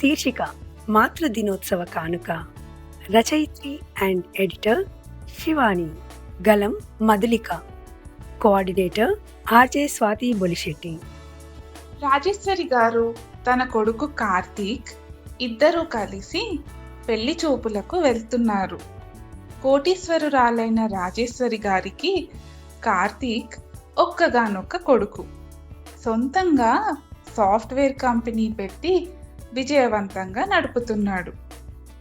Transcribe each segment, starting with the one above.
శీర్షిక మాతృ దినోత్సవ కానుక. రచయిత్రి and editor Shivani. Galam Madhulika. Coordinator RJ Swathi Bolisetty. Rajeshwari garu తన కొడుకు కార్తీక్ ఇద్దరూ కలిసి పెళ్ళి చూపులకు వెళ్తున్నారు. కోటీశ్వరురాలైన రాజేశ్వరి గారికి కార్తీక్ ఒక్కగానొక్క కొడుకు. సొంతంగా సాఫ్ట్వేర్ కంపెనీ పెట్టి విజయవంతంగా నడుపుతున్నాడు.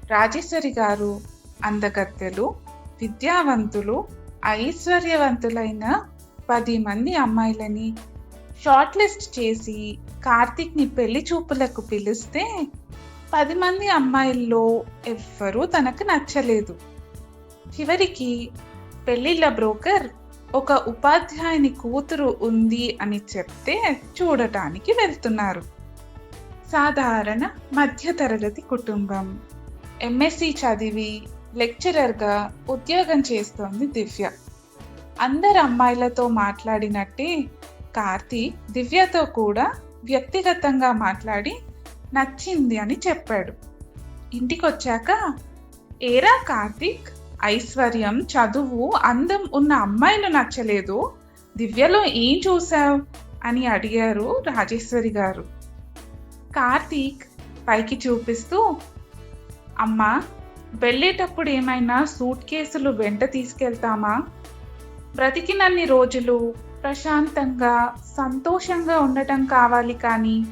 రాజేశ్వరి గారు అందగత్తెలు విద్యావంతులు ఐశ్వర్యవంతులైన పది మంది అమ్మాయిలని షార్ట్ లిస్ట్ చేసి కార్తీక్ని పెళ్ళి చూపులకు పిలిస్తే పది మంది అమ్మాయిల్లో ఎవ్వరూ తనకు నచ్చలేదు. చివరికి పెళ్ళిళ్ళ బ్రోకర్ ఒక ఉపాధ్యాయుని కూతురు ఉంది అని చెప్తే చూడటానికి వెళ్తున్నారు. సాధారణ మధ్యతరగతి కుటుంబం. ఎంఎస్సి చదివి లెక్చరర్గా ఉద్యోగం చేస్తోంది దివ్య. అందరు అమ్మాయిలతో మాట్లాడినట్టే కార్తీక్ దివ్యతో కూడా వ్యక్తిగతంగా మాట్లాడి నచ్చింది అని చెప్పాడు. ఇంటికొచ్చాక ఏరా కార్తీక్ ఐశ్వర్యం చదువు అందం ఉన్న అమ్మాయిలు నచ్చలేదు. దివ్యలో ఏం చూసావు? అని అడిగారు రాజేశ్వరి గారు. కార్తీక్ పైకి చూపిస్తూ అమ్మా వెళ్ళేటప్పుడు ఏమైనా సూట్ కేసులు వెంట తీసుకెళ్తామా? బ్రతికినన్ని రోజులు ప్రశాంతంగా సంతోషంగా ఉండటం కావాలి కానీ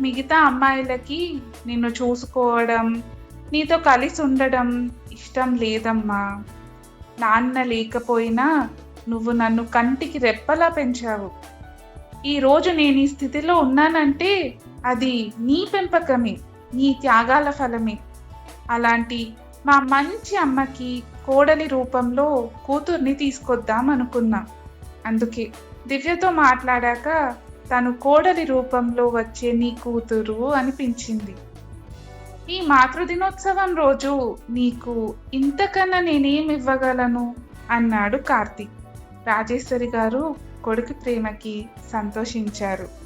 మిగతా అమ్మాయిలకి నిన్ను చూసుకోవడం నీతో కలిసి ఉండడం ఇష్టం లేదమ్మా. నాన్న లేకపోయినా నువ్వు నన్ను కంటికి రెప్పలా పెంచావు. ఈరోజు నేను ఈ స్థితిలో ఉన్నానంటే అది నీ పెంపకమే నీ త్యాగాల ఫలమే. అలాంటి మా మంచి అమ్మకి కోడలి రూపంలో కూతుర్ని తీసుకొద్దాం అనుకున్నా. అందుకే దివ్యతో మాట్లాడాక తను కోడలి రూపంలో వచ్చే నీ కూతురు అనిపించింది. ఈ మాతృదినోత్సవం రోజు నీకు ఇంతకన్నా నేనేం ఇవ్వగలను? అన్నాడు కార్తీక్. రాజేశ్వరి గారు కొడుకు ప్రేమకి సంతోషించారు.